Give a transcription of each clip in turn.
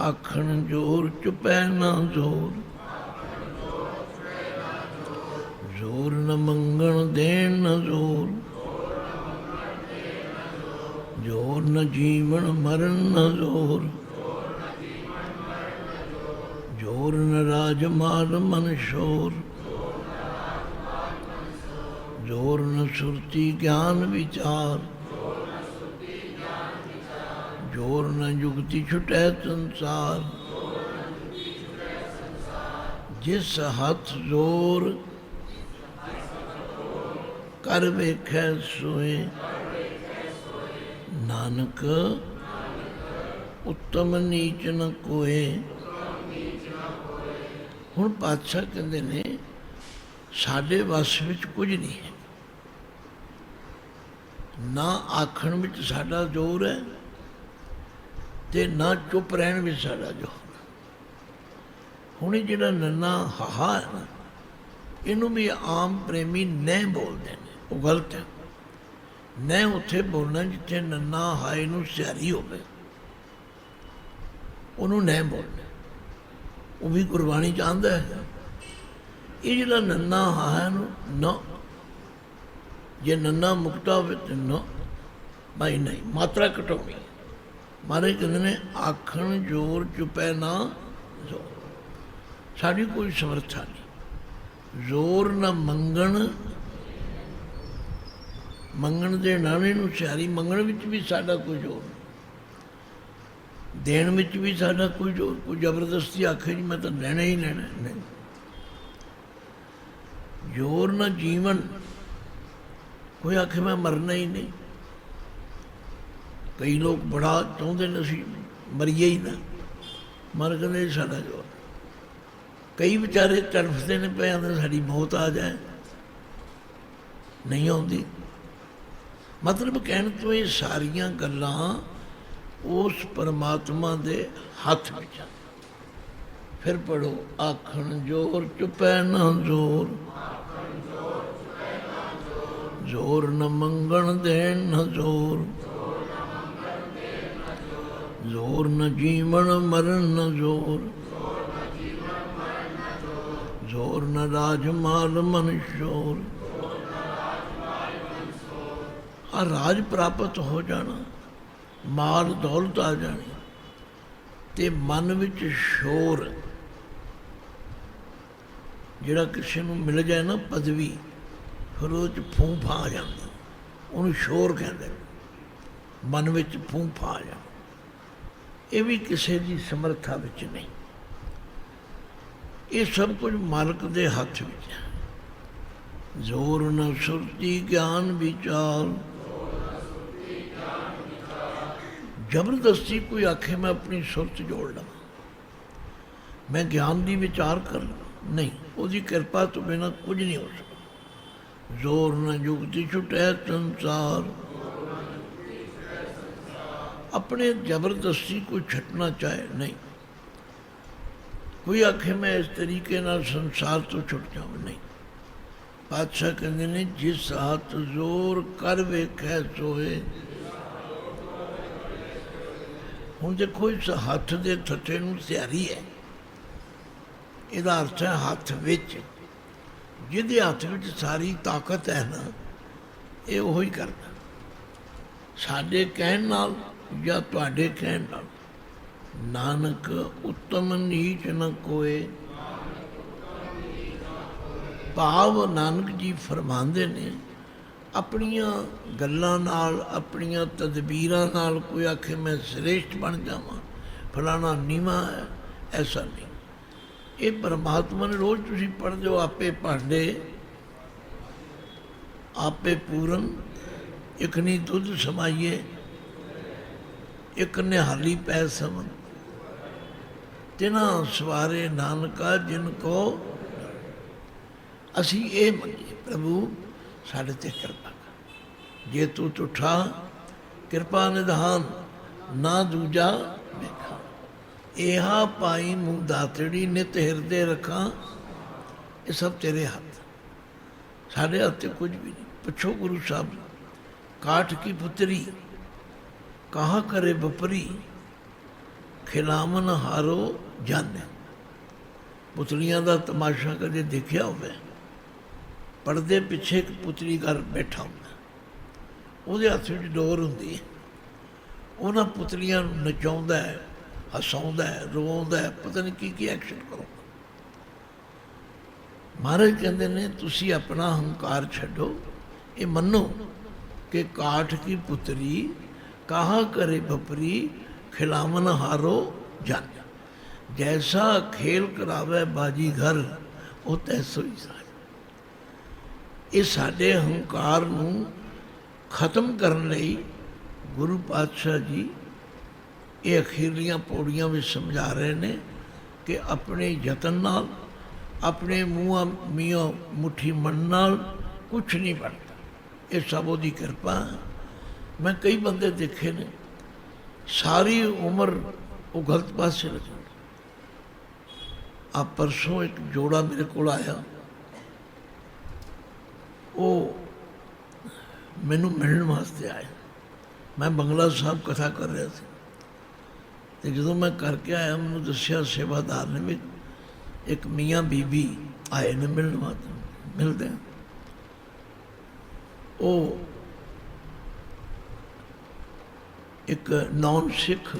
ਆਖਣ ਜੋਰ ਚੁਪੈ ਨਾ ਜ਼ੋਰ। ਜ਼ੋਰ ਨ ਮੰਗਣ ਦੇਣ ਨ ਜ਼ੋਰ। ਜ਼ੋਰ ਨ ਜੀਵਨ ਮਰਨ ਨ ਜ਼ੋਰ। ਜੋਰ ਨ ਰਾਜ ਮਾਲ ਮਨ ਸ਼ੋਰ। ਜੋਰ ਨ ਸੁਰਤੀ ਗਿਆਨ ਵਿਚਾਰ। ਜੋਰ ਨ ਜੁਗਤੀ ਛੁਟੈ ਸੰਸਾਰ। ਜਿਸ ਹੱਥ ਜ਼ੋਰ ਕਰ ਵੇਖੈ ਸੋਏ। ਨਾਨਕ ਉੱਤਮ ਨੀਚ ਨ ਕੋਏ। ਹੁਣ ਪਾਤਸ਼ਾਹ ਕਹਿੰਦੇ ਨੇ, ਸਾਡੇ ਵਸ ਵਿੱਚ ਕੁਝ ਨਹੀਂ ਹੈ। ਨਾ ਆਖਣ ਵਿੱਚ ਸਾਡਾ ਜ਼ੋਰ ਹੈ ਤੇ ਨਾ ਚੁੱਪ ਰਹਿਣ ਵੀ ਸਾਡਾ ਜ਼ੋਰ ਹੁਣ ਇਹ ਜਿਹੜਾ ਨੰਨਾ ਹਾਹਾ ਹੈ ਨਾ, ਇਹਨੂੰ ਵੀ ਆਮ ਪ੍ਰੇਮੀ ਨਹੀਂ ਬੋਲਦੇ ਨੇ, ਉਹ ਗਲਤ ਹੈ। ਨਹੀਂ ਉੱਥੇ ਬੋਲਣਾ ਜਿੱਥੇ ਨੰਨਾ ਹਾਏ ਨੂੰ ਸਿਆਰੀ ਹੋਵੇ, ਉਹਨੂੰ ਨਹੀਂ ਬੋਲਣਾ ਉਹ ਵੀ ਕੁਰਬਾਨੀ ਚਾਹੁੰਦਾ ਹੈ। ਇਹ ਜਿਹੜਾ ਨੰਨਾ ਹਾਏ ਨੂੰ, ਨਾ। ਜੇ ਨੰਨਾ ਮੁਕਤਾ ਹੋਵੇ ਤੇ ਨਾ, ਭਾਈ ਨਹੀਂ, ਮਾਤਰਾ ਘਟਾਉਣੀ ਮਹਾਰਾਜ ਕਹਿੰਦੇ ਨੇ, ਆਖਣ ਜੋਰ ਚੁਪੈ ਨਾ ਜ਼ੋਰ। ਸਾਡੀ ਕੋਈ ਸਮਰੱਥਾ ਨਹੀਂ। ਜ਼ੋਰ ਨਾ ਮੰਗਣ ਮੰਗਣ ਦੇ ਨਾਲੇ ਨੂੰ ਸਿਆਰੀ, ਮੰਗਣ ਵਿੱਚ ਵੀ ਸਾਡਾ ਕੋਈ ਜ਼ੋਰ ਨਹੀਂ। ਦੇਣ ਵਿੱਚ ਵੀ ਸਾਡਾ ਕੋਈ ਜ਼ੋਰ, ਕੋਈ ਜ਼ਬਰਦਸਤੀ ਆਖੇ ਜੀ, ਮੈਂ ਤਾਂ ਲੈਣਾ ਹੀ ਲੈਣਾ, ਨਹੀਂ। ਜ਼ੋਰ ਨਾ ਜੀਵਨ। ਕੋਈ ਆਖੇ ਮੈਂ ਮਰਨਾ ਹੀ ਨਹੀਂ। ਕਈ ਲੋਕ ਬੜਾ ਚਾਹੁੰਦੇ ਨੇ ਅਸੀਂ ਮਰੀਏ ਹੀ ਨਾ। ਮਰ ਗਏ ਸਾਡਾ ਜੋ। ਕਈ ਵਿਚਾਰੇ ਤੜਫਦੇ ਨੇ ਪਏ ਆਂਦੇ ਸਾਡੀ ਮੌਤ ਆ ਜਾਏ। ਨਹੀਂ ਆਉਂਦੀ। ਮਤਲਬ ਕਹਿਣ ਤੋਂ ਇਹ ਸਾਰੀਆਂ ਗੱਲਾਂ ਉਸ ਪਰਮਾਤਮਾ ਦੇ ਹੱਥ ਵਿੱਚ ਫਿਰ ਪੜੋ ਆਖਣ ਜੋਰ ਚੁਪੈ ਨਾ ਜ਼ੋਰ। ਜ਼ੋਰ ਨਾ ਮੰਗਣ ਦੇਣ ਨ ਜ਼ੋਰ। ਜ਼ੋਰ ਨ ਜੀਵਨ ਮਰਨ ਨ ਜ਼ੋਰ। ਜ਼ੋਰ ਨ ਰਾਜ ਮਾਲ ਮਨ ਸ਼ੋਰ। ਆ ਰਾਜ ਪ੍ਰਾਪਤ ਹੋ ਜਾਣਾ, ਮਾਲ ਦੌਲਤ ਆ ਜਾਣੀ, ਤੇ ਮਨ ਵਿੱਚ ਸ਼ੋਰ, ਜਿਹੜਾ ਕਿਸੇ ਨੂੰ ਮਿਲ ਜਾਏ ਨਾ ਪਦਵੀ, ਫਿਰ ਉਹ ਚ ਫੂੰ ਫਾ ਆ ਜਾਂਦਾ ਉਹਨੂੰ ਸ਼ੋਰ ਕਹਿੰਦੇ ਮਨ ਵਿੱਚ ਫੂੰ ਫਾ ਆ ਜਾਂਦਾ ਇਹ ਵੀ ਕਿਸੇ ਦੀ ਸਮਰੱਥਾ ਵਿੱਚ ਨਹੀਂ। ਇਹ ਸਭ ਕੁਝ ਮਾਲਕ ਦੇ ਹੱਥ ਵਿੱਚ ਹੈ। ਜ਼ੋਰ ਨਾ ਸੁਰਤੀ ਗਿਆਨ ਵਿਚਾਰ। ਜ਼ਬਰਦਸਤੀ ਕੋਈ ਆਖੇ ਮੈਂ ਆਪਣੀ ਸੁਰਤ ਜੋੜ ਲਵਾਂ। ਮੈਂ ਗਿਆਨ ਦੀ ਵਿਚਾਰ ਕਰ ਲਵਾਂ। ਨਹੀਂ, ਉਹਦੀ ਕਿਰਪਾ ਤੋਂ ਬਿਨਾਂ ਕੁਝ ਨਹੀਂ ਹੋ ਸਕਦਾ। ਜ਼ੋਰ ਨ ਜੁਗਤੀ ਛੁਟੈ ਸੰਸਾਰ। ਆਪਣੇ ਜ਼ਬਰਦਸਤੀ ਕੋਈ ਛੱਡਣਾ ਚਾਹੇ, ਨਹੀਂ। ਕੋਈ ਆਖੇ, ਮੈਂ ਇਸ ਤਰੀਕੇ ਨਾਲ ਸੰਸਾਰ ਤੋਂ ਛੁੱਟ ਜਾਵਾਂ ਨਹੀਂ। ਪਾਤਸ਼ਾਹ ਕਹਿੰਦੇ ਨੇ, ਜਿਸ ਹੱਥ ਜ਼ੋਰ ਕਰ ਵੇਖੈ, ਸੋਏ। ਹੁਣ ਦੇਖੋ, ਇਸ ਹੱਥ ਦੇ ਥੱਥੇ ਨੂੰ ਸਿਆਰੀ ਹੈ। ਇਹਦਾ ਅਰਥ ਹੈ ਹੱਥ ਵਿੱਚ। ਜਿਹਦੇ ਹੱਥ ਵਿੱਚ ਸਾਰੀ ਤਾਕਤ ਹੈ ਨਾ, ਇਹ ਉਹੀ ਕਰਦਾ। ਸਾਡੇ ਕਹਿਣ ਨਾਲ ਜਾਂ ਤੁਹਾਡੇ ਕਹਿਣ ਨਾਲ ਨਾਨਕ ਉੱਤਮ ਨੀਚ ਨ ਕੋਏ। ਭਾਵ ਨਾਨਕ ਜੀ ਫਰਮਾਉਂਦੇ ਨੇ, ਆਪਣੀਆਂ ਗੱਲਾਂ ਨਾਲ, ਆਪਣੀਆਂ ਤਦਬੀਰਾਂ ਨਾਲ ਕੋਈ ਆਖੇ ਮੈਂ ਸ੍ਰੇਸ਼ਟ ਬਣ ਜਾਵਾਂ, ਫਲਾਣਾ ਨੀਵਾ ਹੈ, ਐਸਾ ਨਹੀਂ। ਇਹ ਪਰਮਾਤਮਾ ਨੇ ਰੋਜ਼ ਤੁਸੀਂ ਪੜ੍ਹਦੇ ਹੋ, ਆਪੇ ਭਾਂਡੇ, ਆਪੇ ਪੂਰਨ, ਇਕ ਨਹੀਂ ਦੁੱਧ ਸਮਾਈਏ ਇੱਕ ਨਿਹਾਲੀ ਪੈ ਸਮਨ। ਤਿਨਾ ਸਵਾਰੇ ਨਾਨਕਾ ਜਿਨ ਕੋ ਅਸੀਂ ਇਹ ਮੰਗੀਏ ਪ੍ਰਭੂ, ਸਾਡੇ ਤੇ ਕਿਰਪਾ ਕਰ। ਜੇ ਤੂੰ ਤੁਠਾ ਕਿਰਪਾ ਨਿਧਾਨ, ਨਾ ਦੂਜਾ ਵੇਖਾ। ਇਹਾ ਪਾਈ ਮੂੰਹ ਦਾਤੜੀ, ਨਿਤ ਹਿਰਦੇ ਰੱਖਾਂ, ਇਹ ਸਭ ਤੇਰੇ ਹੱਥ। ਸਾਡੇ ਹੱਥ 'ਤੇ ਕੁਝ ਵੀ ਨਹੀਂ। ਪੁੱਛੋ ਗੁਰੂ ਸਾਹਿਬ, ਕਾਠ ਕੀ ਪੁੱਤਰੀ? ਕਹਾ ਕਰੇ ਬਪਰੀ? ਖਿਲਾਮਨ ਹਾਰੋ ਜਾਣੇ। ਪੁਤਲੀਆਂ ਦਾ ਤਮਾਸ਼ਾ ਕਦੇ ਦੇਖਿਆ ਹੋਵੇ? ਪਰਦੇ ਪਿੱਛੇ ਇੱਕ ਪੁਤਲੀ ਘਰ ਬੈਠਾ ਹੁੰਦਾ। ਉਹਦੇ ਹੱਥ ਵਿੱਚ ਡੋਰ ਹੁੰਦੀ ਹੈ। ਉਹਨਾਂ ਪੁਤਲੀਆਂ ਨੂੰ ਨਚਾਉਂਦਾ ਹੈ, ਹਸਾਉਂਦਾ ਹੈ, ਰਵਾਉਂਦਾ ਹੈ। ਪਤਾ ਨਹੀਂ ਕੀ ਕੀ ਐਕਸ਼ਨ ਕਰੋ ਮਹਾਰਾਜ ਕਹਿੰਦੇ ਨੇ, ਤੁਸੀਂ ਆਪਣਾ ਹੰਕਾਰ ਛੱਡੋ। ਇਹ ਮੰਨੋ ਕਿ ਕਾਠ ਕੀ ਪੁਤਰੀ ਕਹਾ ਕਰੇ ਬਪਰੀ ਖਿਲਾਵਨ ਹਾਰੋ ਜਾਨ। ਜੈਸਾ ਖੇਲ ਕਰਾਵੇ ਬਾਜੀ ਘਰ ਉਹ ਤੈਸੋ ਹੀ ਸਾਜ। ਇਹ ਸਾਡੇ ਹੰਕਾਰ ਨੂੰ ਖਤਮ ਕਰਨ ਲਈ ਗੁਰੂ ਪਾਤਸ਼ਾਹ ਜੀ ਇਹ ਅਖੀਰਲੀਆਂ ਪੌੜੀਆਂ ਵਿੱਚ ਸਮਝਾ ਰਹੇ ਨੇ ਕਿ ਆਪਣੇ ਯਤਨ ਨਾਲ, ਆਪਣੇ ਮੂੰਹਾਂ ਮੀਆਂ ਮੁਠੀ ਮਨ ਨਾਲ ਕੁਝ ਨਹੀਂ ਬਣਦਾ। ਇਹ ਸਭ ਉਹਦੀ ਕਿਰਪਾ ਮੈਂ ਕਈ ਬੰਦੇ ਦੇਖੇ ਨੇ, ਸਾਰੀ ਉਮਰ ਉਹ ਗਲਤ ਪਾਸੇ ਲੱਗੇ ਆ ਪਰਸੋਂ ਇੱਕ ਜੋੜਾ ਮੇਰੇ ਕੋਲ ਆਇਆ। ਉਹ ਮੈਨੂੰ ਮਿਲਣ ਵਾਸਤੇ ਆਇਆ। ਮੈਂ ਬੰਗਲਾ ਸਾਹਿਬ ਕਥਾ ਕਰ ਰਿਹਾ ਸੀ। ਤੇ ਜਦੋਂ ਮੈਂ ਕਰਕੇ ਆਇਆ, ਮੈਨੂੰ ਦੱਸਿਆ ਸੇਵਾਦਾਰ ਨੇ ਵੀ ਇੱਕ ਮੀਆਂ ਬੀਬੀ ਆਏ ਨੇ ਮਿਲਣ ਵਾਸਤੇ, ਮਿਲਦੇ ਉਹ ਇੱਕ ਨੌਨ ਸਿੱਖ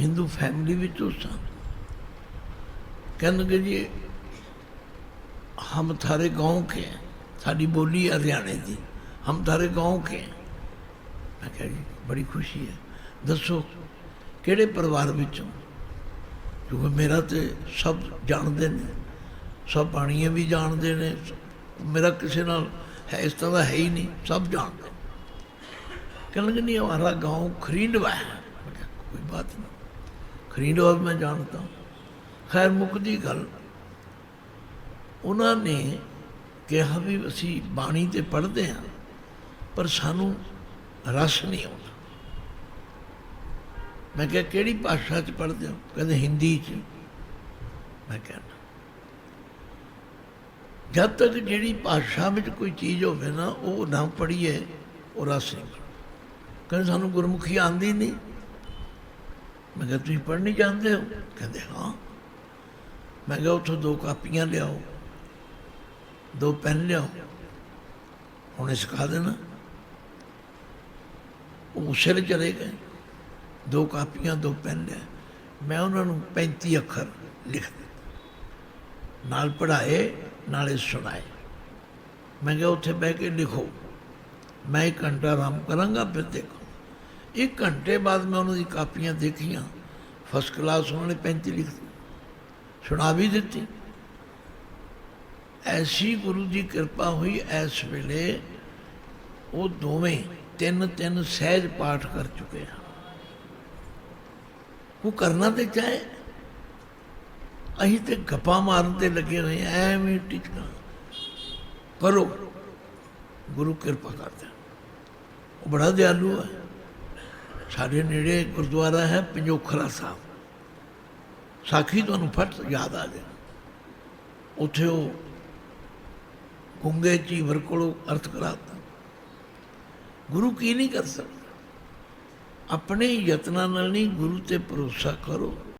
ਹਿੰਦੂ ਫੈਮਿਲੀ ਵਿੱਚੋਂ ਸਨ। ਕਹਿੰਦੇ ਜੀ, ਹਮ ਥਾਰੇ گاؤں ਕੇ ਸਾਡੀ ਬੋਲੀ ਹਰਿਆਣੇ ਦੀ, ਹਮ ਥਾਰੇ گاؤں ਕੇ ਮੈਂ ਕਿਹਾ ਜੀ, ਬੜੀ ਖੁਸ਼ੀ ਹੈ। ਦੱਸੋ, ਕਿਹੜੇ ਪਰਿਵਾਰ ਵਿੱਚੋਂ? ਕਿਉਂਕਿ ਮੇਰਾ ਤੇ ਸਭ ਜਾਣਦੇ ਨੇ, ਸਭ ਬਾਣੀਆਂ ਵੀ ਜਾਣਦੇ ਨੇ, ਮੇਰਾ ਕਿਸੇ ਨਾਲ ਹੈ, ਇਸ ਤਰ੍ਹਾਂ ਦਾ ਹੈ ਹੀ ਨਹੀਂ, ਸਭ ਜਾਣਦੇ कहने लगे नहीं हमारा गांव खरींडवा है मैं कहा, कोई बात नहीं खरींडवा भी मैं जानता हूँ खैर मुकदी गल ਉਹਨਾਂ ਨੇ ਕਿਹਾ ਵੀ ਅਸੀਂ ਬਾਣੀ ਤੇ ਪੜ੍ਹਦੇ ਹਾਂ ਪਰ ਸਾਨੂੰ ਰਸ ਨਹੀਂ ਆਉਂਦਾ ਮੈਂ ਕਿਹਾ ਕਿਹੜੀ ਭਾਸ਼ਾ 'ਚ ਪੜ੍ਹਦੇ ਹੋ ਕਹਿੰਦੇ ਹਿੰਦੀ 'ਚ ਮੈਂ ਕਿਹਾ ਨਾ। ਜਦ ਤੱਕ ਜਿਹੜੀ ਭਾਸ਼ਾ ਵਿੱਚ ਕੋਈ ਚੀਜ਼ ਹੋਵੇ ਨਾ ਉਹ ਨਾ ਪੜ੍ਹੀਏ ਉਹ ਰਸ ਨਹੀਂ ਆਉਂਦਾ। ਕਹਿੰਦੇ ਸਾਨੂੰ ਗੁਰਮੁਖੀ ਆਂਦੀ ਨਹੀਂ ਮੈਂ ਕਿਹਾ, ਤੁਸੀਂ ਪੜ੍ਹਨੀ ਜਾਣਦੇ ਹੋ? ਕਹਿੰਦੇ, ਹਾਂ। ਮੈਂ ਕਿਹਾ, ਉੱਥੋਂ ਦੋ ਕਾਪੀਆਂ ਲਿਆਓ, ਦੋ ਪੈਨ ਲਿਆਓ, ਹੁਣੇ ਸਿਖਾ ਦੇਣਾ। ਉਹ ਉਸੇ ਲਈ ਚਲੇ ਗਏ। ਦੋ ਕਾਪੀਆਂ, ਦੋ ਪੈਨ ਲਿਆ। ਮੈਂ ਉਹਨਾਂ ਨੂੰ 35 ਅੱਖਰ ਲਿਖ ਦਿੱਤੇ। ਨਾਲ ਪੜ੍ਹਾਏ, ਨਾਲੇ ਸੁਣਾਏ। ਮੈਂ ਕਿਹਾ, ਉੱਥੇ ਬਹਿ ਕੇ ਲਿਖੋ। ਮੈਂ ਇੱਕ ਘੰਟਾ ਆਰਾਮ ਕਰਾਂਗਾ, ਫਿਰ ਦੇਖੋ। ਇੱਕ ਘੰਟੇ ਬਾਅਦ ਮੈਂ ਉਹਨਾਂ ਦੀ ਕਾਪੀਆਂ ਦੇਖੀਆਂ। ਫਸਟ ਕਲਾਸ ਉਹਨਾਂ ਨੇ 35 ਲਿਖ ਸੁਣਾ ਵੀ ਦਿੱਤੀ। ਐਸੀ ਗੁਰੂ ਦੀ ਕਿਰਪਾ ਹੋਈ ਇਸ ਵੇਲੇ ਉਹ ਦੋਵੇਂ ਤਿੰਨ ਤਿੰਨ ਸਹਿਜ ਪਾਠ ਕਰ ਚੁੱਕੇ ਆ ਉਹ ਕਰਨਾ ਤੇ ਚਾਹੇ। ਅਸੀਂ ਤੇ ਗੱਪਾਂ ਮਾਰਨ ਤੇ ਲੱਗੇ ਹੋਏ ਐਵੇਂ ਟਿਚਕਾ। ਕਰੋ। ਗੁਰੂ ਕਿਰਪਾ ਕਰਦਾ ਉਹ ਬੜਾ ਦਿਆਲੂ ਹੈ। ਸਾਡੇ ਨੇੜੇ ਗੁਰਦੁਆਰਾ ਹੈ ਪੰਜੋਖਰਾ ਸਾਹਿਬ। ਸਾਖੀ ਤੁਹਾਨੂੰ ਫਟ ਯਾਦ ਆ ਜਾਏ। ਉੱਥੇ ਉਹ ਗੁੰਗੇ ਚੀਵਰ ਕੋਲੋਂ ਅਰਥ ਕਰਾਤਾ। ਗੁਰੂ ਕੀ ਨਹੀਂ ਕਰ ਸਕਦਾ? ਆਪਣੇ ਯਤਨਾਂ ਨਾਲ ਨਹੀਂ ਗੁਰੂ ਤੇ ਭਰੋਸਾ ਕਰੋ।